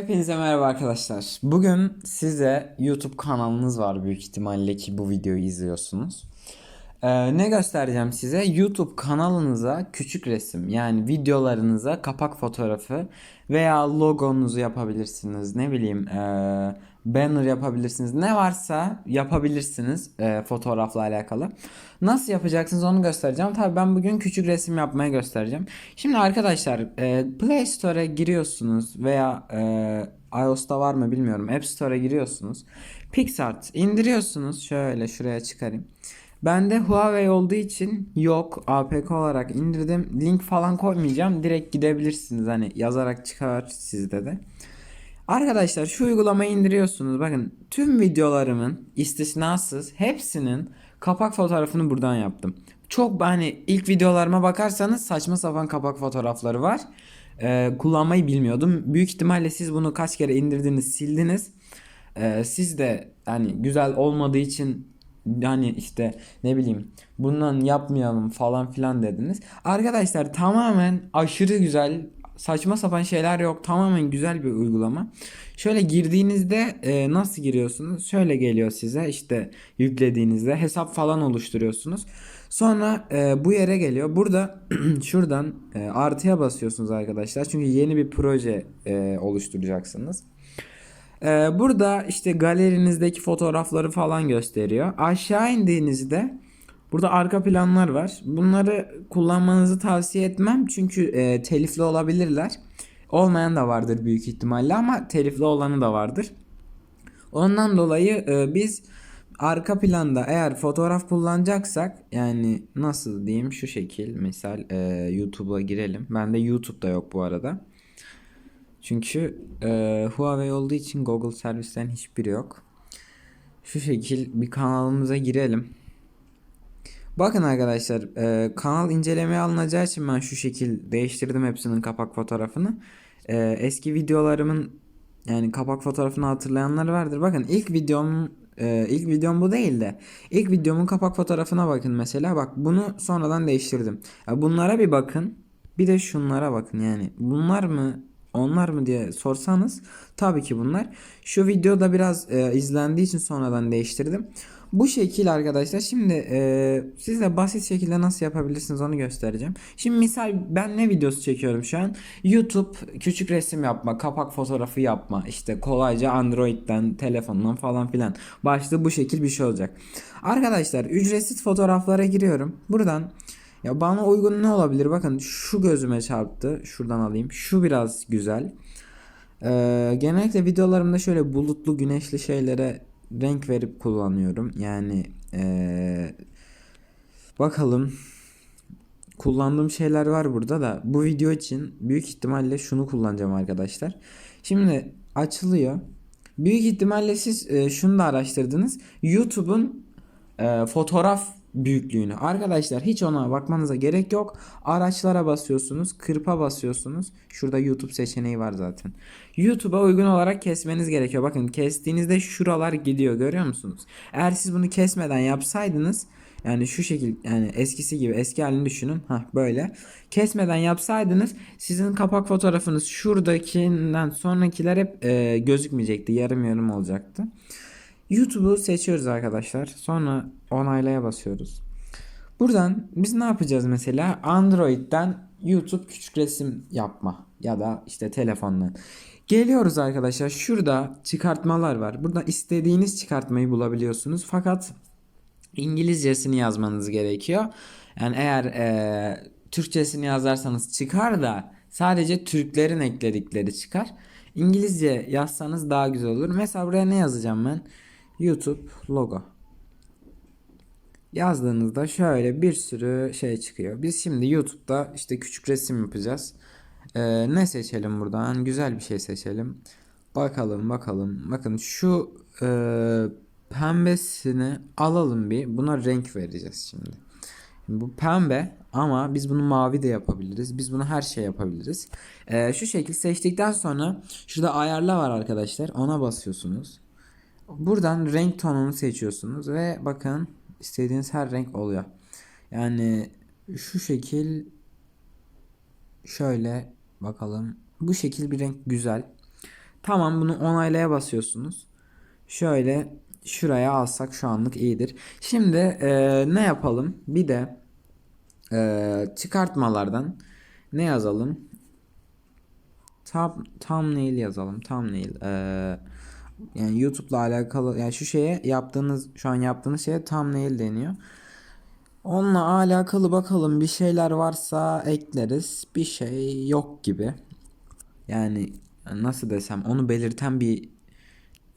Hepinize merhaba arkadaşlar. Bugün size YouTube kanalınız var büyük ihtimalle ki bu videoyu izliyorsunuz. Ee, ne göstereceğim size? YouTube kanalınıza küçük resim yani videolarınıza kapak fotoğrafı veya logonuzu yapabilirsiniz. Ne bileyim ee, banner yapabilirsiniz. Ne varsa yapabilirsiniz ee, fotoğrafla alakalı. Nasıl yapacaksınız onu göstereceğim. Tabii ben bugün küçük resim yapmaya göstereceğim. Şimdi arkadaşlar ee, Play Store'a giriyorsunuz veya ee, iOS'ta var mı bilmiyorum. App Store'a giriyorsunuz. PixArt indiriyorsunuz. Şöyle şuraya çıkarayım. Bende Huawei olduğu için yok. APK olarak indirdim. Link falan koymayacağım. Direkt gidebilirsiniz. Hani yazarak çıkar sizde de. Arkadaşlar şu uygulamayı indiriyorsunuz. Bakın tüm videolarımın istisnasız hepsinin kapak fotoğrafını buradan yaptım. Çok hani ilk videolarıma bakarsanız saçma sapan kapak fotoğrafları var. Ee, kullanmayı bilmiyordum. Büyük ihtimalle siz bunu kaç kere indirdiniz, sildiniz. Ee, siz de hani güzel olmadığı için yani işte ne bileyim bundan yapmayalım falan filan dediniz. Arkadaşlar tamamen aşırı güzel saçma sapan şeyler yok. Tamamen güzel bir uygulama. Şöyle girdiğinizde e, nasıl giriyorsunuz? Şöyle geliyor size işte yüklediğinizde hesap falan oluşturuyorsunuz. Sonra e, bu yere geliyor. Burada şuradan e, artıya basıyorsunuz arkadaşlar. Çünkü yeni bir proje e, oluşturacaksınız. Ee, burada işte galerinizdeki fotoğrafları falan gösteriyor. Aşağı indiğinizde burada arka planlar var. Bunları kullanmanızı tavsiye etmem çünkü e, telifli olabilirler. Olmayan da vardır büyük ihtimalle ama telifli olanı da vardır. Ondan dolayı e, biz arka planda eğer fotoğraf kullanacaksak yani nasıl diyeyim şu şekil misal e, YouTube'a girelim. Bende YouTube'da yok bu arada. Çünkü e, Huawei olduğu için Google servisten hiçbiri yok. Şu şekil bir kanalımıza girelim. Bakın arkadaşlar e, kanal incelemeye alınacağı için ben şu şekil değiştirdim hepsinin kapak fotoğrafını. E, eski videolarımın yani kapak fotoğrafını hatırlayanlar vardır. Bakın ilk videom e, ilk videom bu değil de ilk videomun kapak fotoğrafına bakın mesela. Bak bunu sonradan değiştirdim. Ya bunlara bir bakın. Bir de şunlara bakın yani. Bunlar mı onlar mı diye sorsanız tabii ki bunlar. Şu videoda biraz e, izlendiği için sonradan değiştirdim. Bu şekil arkadaşlar. Şimdi e, size basit şekilde nasıl yapabilirsiniz onu göstereceğim. Şimdi misal ben ne videosu çekiyorum şu an? YouTube küçük resim yapma, kapak fotoğrafı yapma. işte kolayca Android'den, telefondan falan filan. Başlığı bu şekil bir şey olacak. Arkadaşlar ücretsiz fotoğraflara giriyorum. Buradan ya bana uygun ne olabilir? Bakın şu gözüme çarptı. Şuradan alayım. Şu biraz güzel. Ee, genellikle videolarımda şöyle bulutlu güneşli şeylere renk verip kullanıyorum. Yani ee, bakalım kullandığım şeyler var burada da bu video için büyük ihtimalle şunu kullanacağım arkadaşlar. Şimdi açılıyor. Büyük ihtimalle siz e, şunu da araştırdınız. YouTube'un e, fotoğraf büyüklüğünü. Arkadaşlar hiç ona bakmanıza gerek yok. Araçlara basıyorsunuz. Kırpa basıyorsunuz. Şurada YouTube seçeneği var zaten. YouTube'a uygun olarak kesmeniz gerekiyor. Bakın kestiğinizde şuralar gidiyor görüyor musunuz? Eğer siz bunu kesmeden yapsaydınız yani şu şekil yani eskisi gibi eski halini düşünün. Ha böyle. Kesmeden yapsaydınız sizin kapak fotoğrafınız şuradakinden sonrakiler hep e, gözükmeyecekti. Yarım yarım olacaktı. YouTube'u seçiyoruz arkadaşlar. Sonra onaylaya basıyoruz. Buradan biz ne yapacağız mesela? Android'den YouTube küçük resim yapma ya da işte telefonla. Geliyoruz arkadaşlar. Şurada çıkartmalar var. Burada istediğiniz çıkartmayı bulabiliyorsunuz. Fakat İngilizcesini yazmanız gerekiyor. Yani eğer e, Türkçesini yazarsanız çıkar da sadece Türklerin ekledikleri çıkar. İngilizce yazsanız daha güzel olur. Mesela buraya ne yazacağım ben? YouTube logo. Yazdığınızda şöyle bir sürü şey çıkıyor. Biz şimdi YouTube'da işte küçük resim yapacağız. Ee, ne seçelim buradan? Güzel bir şey seçelim. Bakalım bakalım. Bakın şu e, pembesini alalım bir. Buna renk vereceğiz şimdi. Bu pembe ama biz bunu mavi de yapabiliriz. Biz bunu her şey yapabiliriz. Ee, şu şekil seçtikten sonra şurada ayarla var arkadaşlar. Ona basıyorsunuz. Buradan renk tonunu seçiyorsunuz ve bakın istediğiniz her renk oluyor. Yani şu şekil şöyle bakalım. Bu şekil bir renk güzel. Tamam bunu onaylaya basıyorsunuz. Şöyle şuraya alsak şu anlık iyidir. Şimdi e, ne yapalım? Bir de e, çıkartmalardan ne yazalım? Tam thumbnail yazalım. Thumbnail. E, yani YouTube'la alakalı yani şu şeye yaptığınız şu an yaptığınız şeye thumbnail deniyor. Onunla alakalı bakalım bir şeyler varsa ekleriz. Bir şey yok gibi. Yani nasıl desem onu belirten bir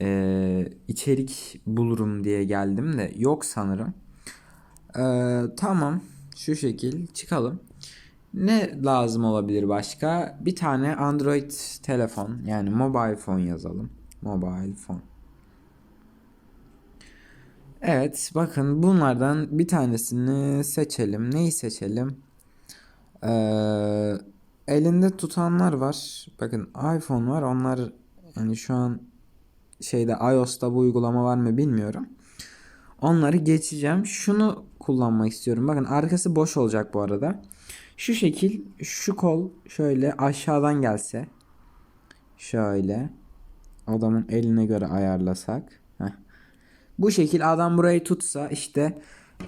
e, içerik bulurum diye geldim de yok sanırım. E, tamam şu şekil çıkalım. Ne lazım olabilir başka? Bir tane Android telefon yani mobile phone yazalım. Mobile phone. Evet bakın bunlardan bir tanesini seçelim. Neyi seçelim? Ee, elinde tutanlar var. Bakın iPhone var. Onlar yani şu an şeyde iOS'ta bu uygulama var mı bilmiyorum. Onları geçeceğim. Şunu kullanmak istiyorum. Bakın arkası boş olacak bu arada. Şu şekil şu kol şöyle aşağıdan gelse. Şöyle. Adamın eline göre ayarlasak. Heh. Bu şekil adam burayı tutsa işte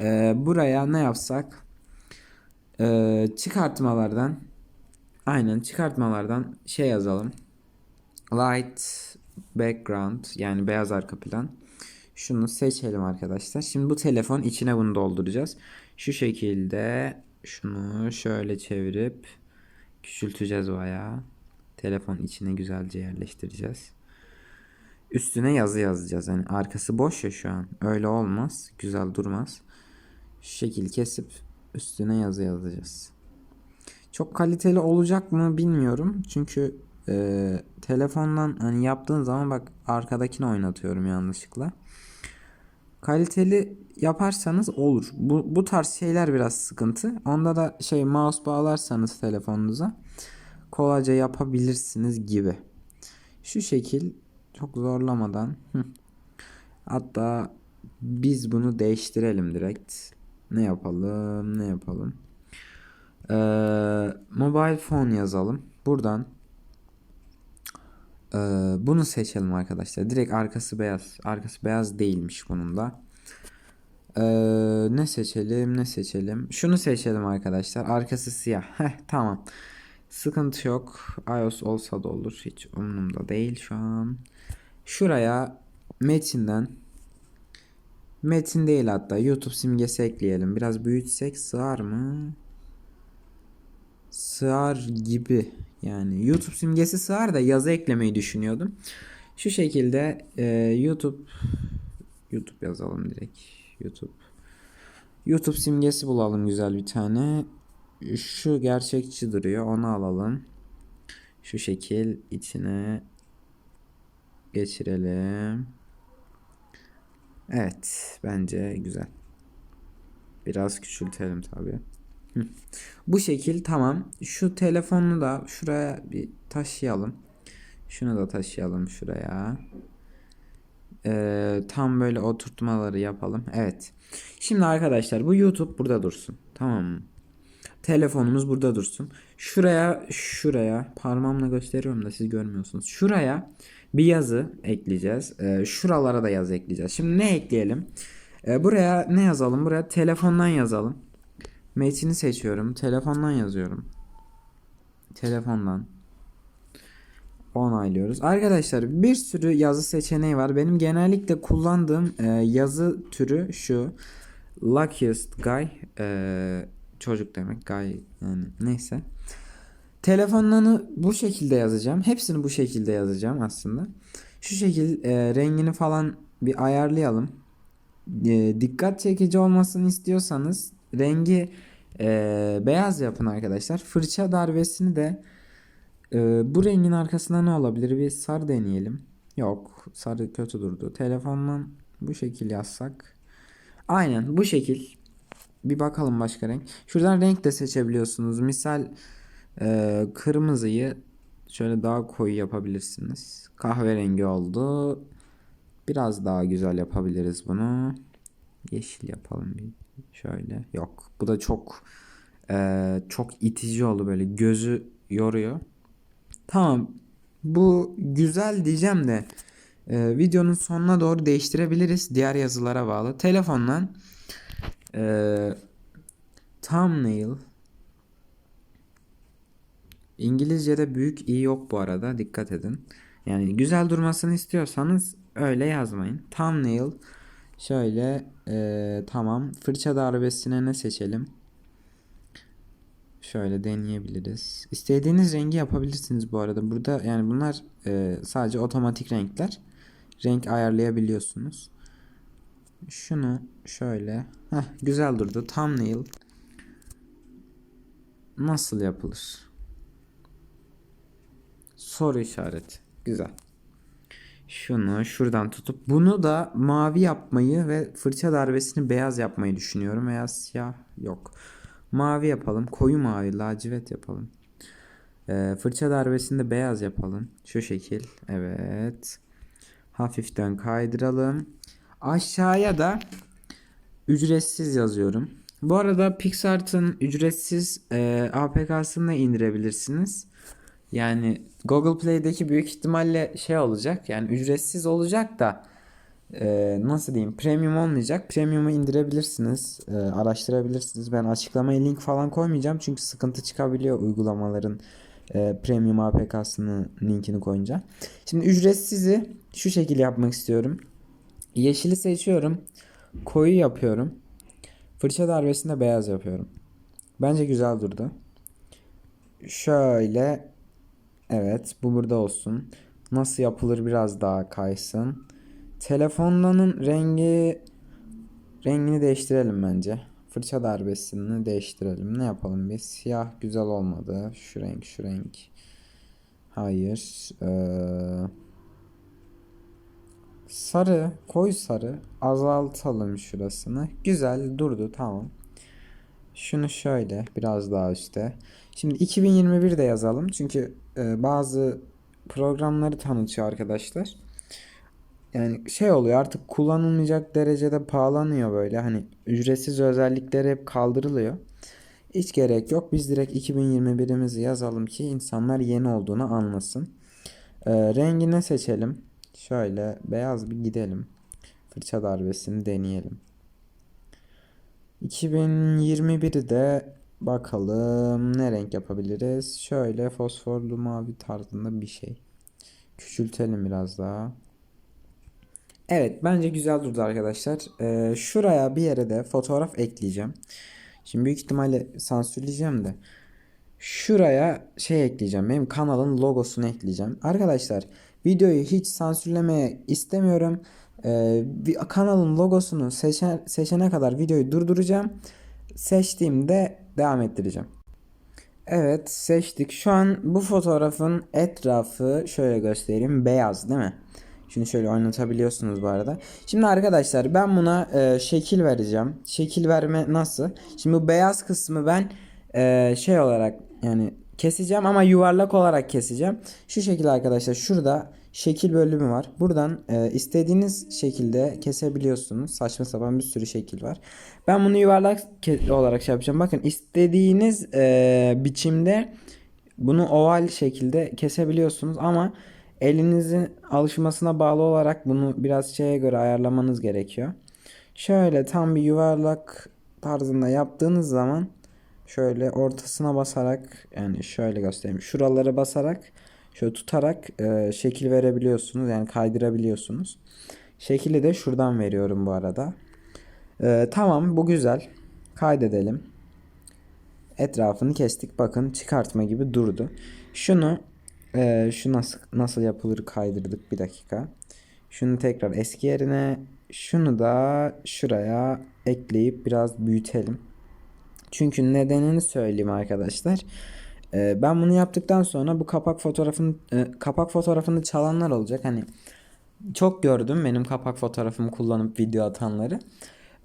e, buraya ne yapsak? E, çıkartmalardan aynen çıkartmalardan şey yazalım. Light background yani beyaz arka plan. Şunu seçelim arkadaşlar. Şimdi bu telefon içine bunu dolduracağız. Şu şekilde şunu şöyle çevirip küçülteceğiz bayağı. Telefon içine güzelce yerleştireceğiz. Üstüne yazı yazacağız. Yani arkası boş ya şu an. Öyle olmaz. Güzel durmaz. Şekil kesip üstüne yazı yazacağız. Çok kaliteli olacak mı bilmiyorum. Çünkü e, telefondan hani yaptığın zaman bak arkadakini oynatıyorum yanlışlıkla. Kaliteli yaparsanız olur. Bu, bu tarz şeyler biraz sıkıntı. Onda da şey mouse bağlarsanız telefonunuza kolayca yapabilirsiniz gibi. Şu şekil çok zorlamadan. Hatta biz bunu değiştirelim direkt. Ne yapalım? Ne yapalım? Ee, mobile phone yazalım. Buradan ee, bunu seçelim arkadaşlar. Direkt arkası beyaz. Arkası beyaz değilmiş bunun da. Ee, ne seçelim? Ne seçelim? Şunu seçelim arkadaşlar. Arkası siyah. Heh, tamam. Sıkıntı yok. iOS olsa da olur. Hiç umurumda değil şu an. Şuraya metinden metin değil hatta YouTube simgesi ekleyelim. Biraz büyütsek sığar mı? Sığar gibi. Yani YouTube simgesi sığar da yazı eklemeyi düşünüyordum. Şu şekilde e, YouTube YouTube yazalım direkt. YouTube. YouTube simgesi bulalım güzel bir tane. Şu gerçekçi duruyor. Onu alalım. Şu şekil içine geçirelim. Evet, bence güzel. Biraz küçültelim tabii. Bu şekil tamam. Şu telefonu da şuraya bir taşıyalım. Şunu da taşıyalım şuraya. Ee, tam böyle oturtmaları yapalım. Evet. Şimdi arkadaşlar bu YouTube burada dursun. Tamam mı? Telefonumuz burada dursun. Şuraya şuraya parmağımla gösteriyorum da siz görmüyorsunuz. Şuraya bir yazı ekleyeceğiz. Ee, şuralara da yazı ekleyeceğiz. Şimdi ne ekleyelim? Ee, buraya ne yazalım? Buraya telefondan yazalım. Metini seçiyorum. Telefondan yazıyorum. Telefondan. Onaylıyoruz. Arkadaşlar bir sürü yazı seçeneği var. Benim genellikle kullandığım e, yazı türü şu. Luckiest guy. E, çocuk demek. Guy yani neyse. Telefonlarını bu şekilde yazacağım. Hepsini bu şekilde yazacağım aslında. Şu şekil e, rengini falan bir ayarlayalım. E, dikkat çekici olmasını istiyorsanız rengi e, beyaz yapın arkadaşlar. Fırça darbesini de e, bu rengin arkasında ne olabilir? Bir sarı deneyelim. Yok sarı kötü durdu. Telefondan bu şekil yazsak. Aynen bu şekil. Bir bakalım başka renk. Şuradan renk de seçebiliyorsunuz. Misal e, kırmızıyı şöyle daha koyu yapabilirsiniz. Kahverengi oldu. Biraz daha güzel yapabiliriz bunu. Yeşil yapalım bir şöyle. Yok. Bu da çok e, çok itici oldu böyle. Gözü yoruyor. Tamam. Bu güzel diyeceğim de e, videonun sonuna doğru değiştirebiliriz. Diğer yazılara bağlı. Telefondan e, thumbnail İngilizce'de büyük i yok bu arada. Dikkat edin. Yani güzel durmasını istiyorsanız öyle yazmayın. Thumbnail şöyle e, tamam. Fırça darbesine ne seçelim? Şöyle deneyebiliriz. İstediğiniz rengi yapabilirsiniz bu arada. Burada yani bunlar e, sadece otomatik renkler. Renk ayarlayabiliyorsunuz. Şunu şöyle. Heh, güzel durdu. Thumbnail nasıl yapılır? Soru işareti. Güzel. Şunu şuradan tutup bunu da mavi yapmayı ve fırça darbesini beyaz yapmayı düşünüyorum veya siyah yok. Mavi yapalım. Koyu mavi, lacivert yapalım. Ee, fırça darbesini de beyaz yapalım. Şu şekil. Evet. Hafiften kaydıralım. Aşağıya da ücretsiz yazıyorum. Bu arada PixArt'ın ücretsiz e, APK'sını da indirebilirsiniz. Yani Google Play'deki büyük ihtimalle şey olacak. Yani ücretsiz olacak da e, nasıl diyeyim premium olmayacak. Premium'u indirebilirsiniz. e, araştırabilirsiniz. Ben açıklamaya link falan koymayacağım. Çünkü sıkıntı çıkabiliyor uygulamaların e, premium APK'sının linkini koyunca. Şimdi ücretsizi şu şekilde yapmak istiyorum. Yeşili seçiyorum. Koyu yapıyorum. Fırça darbesinde beyaz yapıyorum. Bence güzel durdu. Şöyle evet bu burada olsun. Nasıl yapılır biraz daha kaysın. Telefonlanın rengi rengini değiştirelim bence. Fırça darbesini değiştirelim. Ne yapalım biz? Siyah güzel olmadı. Şu renk şu renk. Hayır. Ee, sarı koyu sarı azaltalım şurasını. Güzel durdu tamam. Şunu şöyle biraz daha üstte. Şimdi 2021 de yazalım. Çünkü e, bazı programları tanıtıyor arkadaşlar. Yani şey oluyor artık kullanılmayacak derecede pahalanıyor böyle. Hani ücretsiz özellikleri hep kaldırılıyor. Hiç gerek yok. Biz direkt 2021'imizi yazalım ki insanlar yeni olduğunu anlasın. E, rengini seçelim. Şöyle beyaz bir gidelim. Fırça darbesini deneyelim. 2021'de bakalım ne renk yapabiliriz. Şöyle fosforlu mavi tarzında bir şey. Küçültelim biraz daha. Evet bence güzel durdu arkadaşlar. Ee, şuraya bir yere de fotoğraf ekleyeceğim. Şimdi büyük ihtimalle sansürleyeceğim de. Şuraya şey ekleyeceğim. Benim kanalın logosunu ekleyeceğim. Arkadaşlar videoyu hiç sansürlemeye istemiyorum. Ee, kanalın logosunu seçen, seçene kadar videoyu durduracağım. Seçtiğimde devam ettireceğim. Evet seçtik. Şu an bu fotoğrafın etrafı şöyle göstereyim. Beyaz değil mi? Şunu şöyle oynatabiliyorsunuz bu arada. Şimdi arkadaşlar ben buna e, şekil vereceğim. Şekil verme nasıl? Şimdi bu beyaz kısmı ben e, şey olarak yani keseceğim ama yuvarlak olarak keseceğim. Şu şekilde arkadaşlar şurada şekil bölümü var. Buradan e, istediğiniz şekilde kesebiliyorsunuz. Saçma sapan bir sürü şekil var. Ben bunu yuvarlak olarak şey yapacağım. Bakın istediğiniz e, biçimde bunu oval şekilde kesebiliyorsunuz ama elinizin alışmasına bağlı olarak bunu biraz şeye göre ayarlamanız gerekiyor. Şöyle tam bir yuvarlak tarzında yaptığınız zaman şöyle ortasına basarak yani şöyle göstereyim. Şuralara basarak şöyle tutarak e, şekil verebiliyorsunuz. Yani kaydırabiliyorsunuz. Şekili de şuradan veriyorum bu arada. E, tamam bu güzel. Kaydedelim. Etrafını kestik. Bakın çıkartma gibi durdu. Şunu e, şu nasıl nasıl yapılır kaydırdık bir dakika. Şunu tekrar eski yerine şunu da şuraya ekleyip biraz büyütelim. Çünkü nedenini söyleyeyim arkadaşlar. Ee, ben bunu yaptıktan sonra bu kapak fotoğrafını e, kapak fotoğrafını çalanlar olacak. Hani çok gördüm benim kapak fotoğrafımı kullanıp video atanları.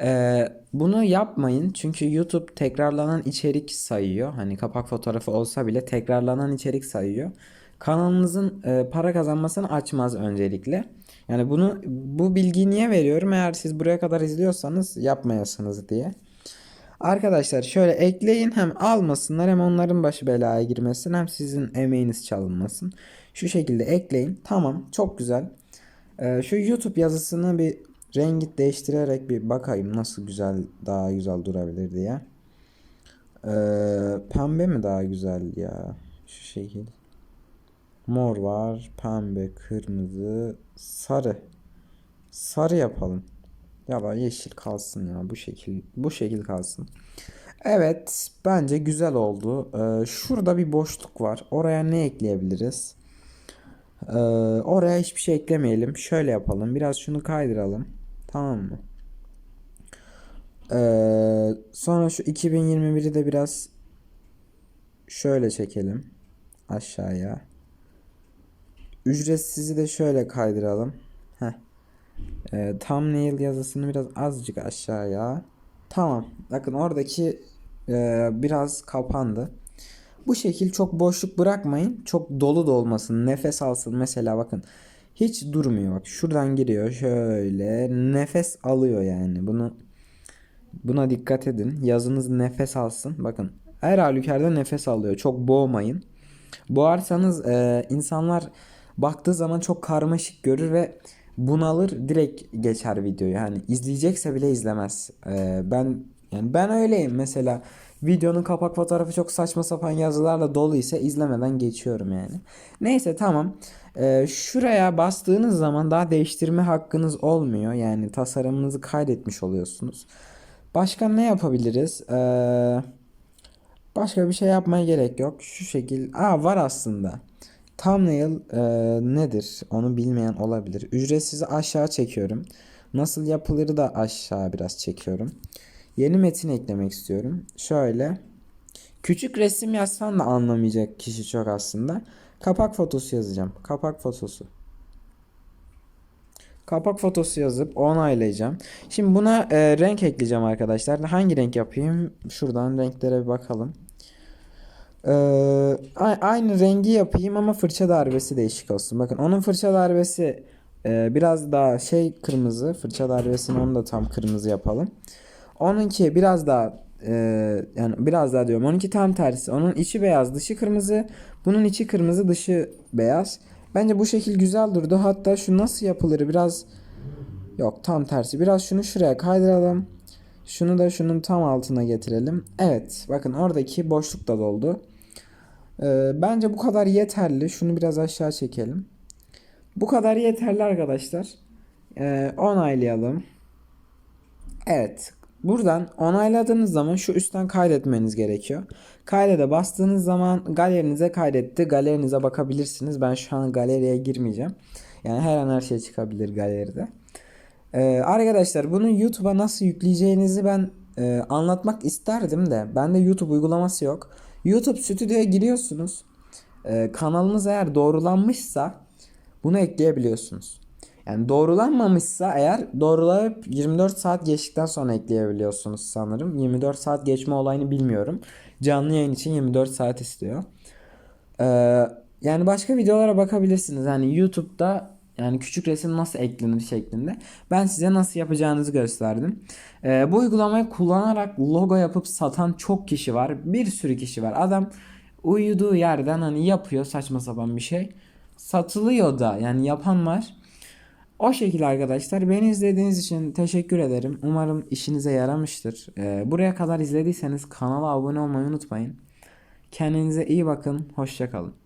Ee, bunu yapmayın çünkü YouTube tekrarlanan içerik sayıyor. Hani kapak fotoğrafı olsa bile tekrarlanan içerik sayıyor. Kanalınızın e, para kazanmasını açmaz öncelikle. Yani bunu bu bilgiyi niye veriyorum? Eğer siz buraya kadar izliyorsanız yapmayasınız diye. Arkadaşlar şöyle ekleyin hem almasınlar hem onların başı belaya girmesin hem sizin emeğiniz çalınmasın. Şu şekilde ekleyin. Tamam çok güzel. Ee, şu YouTube yazısını bir rengi değiştirerek bir bakayım nasıl güzel daha güzel durabilir diye. Ee, pembe mi daha güzel ya? Şu şekil. Mor var, pembe, kırmızı, sarı. Sarı yapalım. Ya da yeşil kalsın ya bu şekil bu şekil kalsın. Evet bence güzel oldu. Ee, şurada bir boşluk var. Oraya ne ekleyebiliriz? Ee, oraya hiçbir şey eklemeyelim. Şöyle yapalım. Biraz şunu kaydıralım. Tamam mı? Ee, sonra şu 2021'i de biraz şöyle çekelim. Aşağıya. Ücretsizi de şöyle kaydıralım. Heh. Ee, thumbnail yazısını biraz azıcık aşağıya. Tamam. Bakın oradaki e, biraz kapandı. Bu şekil çok boşluk bırakmayın. Çok dolu da olmasın. Nefes alsın. Mesela bakın. Hiç durmuyor. Bak şuradan giriyor. Şöyle nefes alıyor yani. Bunu buna dikkat edin. Yazınız nefes alsın. Bakın her halükarda nefes alıyor. Çok boğmayın. Boğarsanız e, insanlar baktığı zaman çok karmaşık görür ve bunalır direkt geçer videoyu. Yani izleyecekse bile izlemez. E, ben yani ben öyleyim mesela. Videonun kapak fotoğrafı çok saçma sapan yazılarla dolu ise izlemeden geçiyorum yani. Neyse tamam. E, şuraya bastığınız zaman daha değiştirme hakkınız olmuyor. Yani tasarımınızı kaydetmiş oluyorsunuz. Başka ne yapabiliriz? Eee Başka bir şey yapmaya gerek yok. Şu şekil. Aa var aslında. Thumbnail e, nedir? Onu bilmeyen olabilir. Ücretsiz aşağı çekiyorum. Nasıl yapılır da aşağı biraz çekiyorum. Yeni metin eklemek istiyorum. Şöyle. Küçük resim yazsan da anlamayacak kişi çok aslında. Kapak fotosu yazacağım. Kapak fotosu. Kapak fotosu yazıp onaylayacağım. Şimdi buna e, renk ekleyeceğim arkadaşlar. Hangi renk yapayım? Şuradan renklere bir bakalım. Ee, aynı rengi yapayım ama fırça darbesi değişik olsun. Bakın onun fırça darbesi e, biraz daha şey kırmızı. Fırça darbesini onu da tam kırmızı yapalım. Onunki biraz daha e, yani biraz daha diyorum. Onunki tam tersi. Onun içi beyaz, dışı kırmızı. Bunun içi kırmızı, dışı beyaz. Bence bu şekil güzel durdu. Hatta şu nasıl yapılır biraz yok tam tersi. Biraz şunu şuraya kaydıralım. Şunu da şunun tam altına getirelim. Evet, bakın oradaki boşluk da doldu. Ee, bence bu kadar yeterli. Şunu biraz aşağı çekelim. Bu kadar yeterli arkadaşlar. Ee, onaylayalım. Evet. Buradan onayladığınız zaman şu üstten kaydetmeniz gerekiyor. Kaydede bastığınız zaman galerinize kaydetti. Galerinize bakabilirsiniz. Ben şu an galeriye girmeyeceğim. Yani her an her şey çıkabilir galeride. Ee, arkadaşlar bunu YouTube'a nasıl yükleyeceğinizi ben e, anlatmak isterdim de bende YouTube uygulaması yok. YouTube Stüdyo'ya giriyorsunuz. Ee, kanalınız eğer doğrulanmışsa bunu ekleyebiliyorsunuz. Yani doğrulanmamışsa eğer doğrulayıp 24 saat geçtikten sonra ekleyebiliyorsunuz sanırım. 24 saat geçme olayını bilmiyorum. Canlı yayın için 24 saat istiyor. Ee, yani başka videolara bakabilirsiniz. Yani YouTube'da yani küçük resim nasıl eklenir şeklinde. Ben size nasıl yapacağınızı gösterdim. Ee, bu uygulamayı kullanarak logo yapıp satan çok kişi var. Bir sürü kişi var. Adam uyuduğu yerden hani yapıyor saçma sapan bir şey. Satılıyor da yani yapan var. O şekilde arkadaşlar. Beni izlediğiniz için teşekkür ederim. Umarım işinize yaramıştır. Ee, buraya kadar izlediyseniz kanala abone olmayı unutmayın. Kendinize iyi bakın. Hoşçakalın.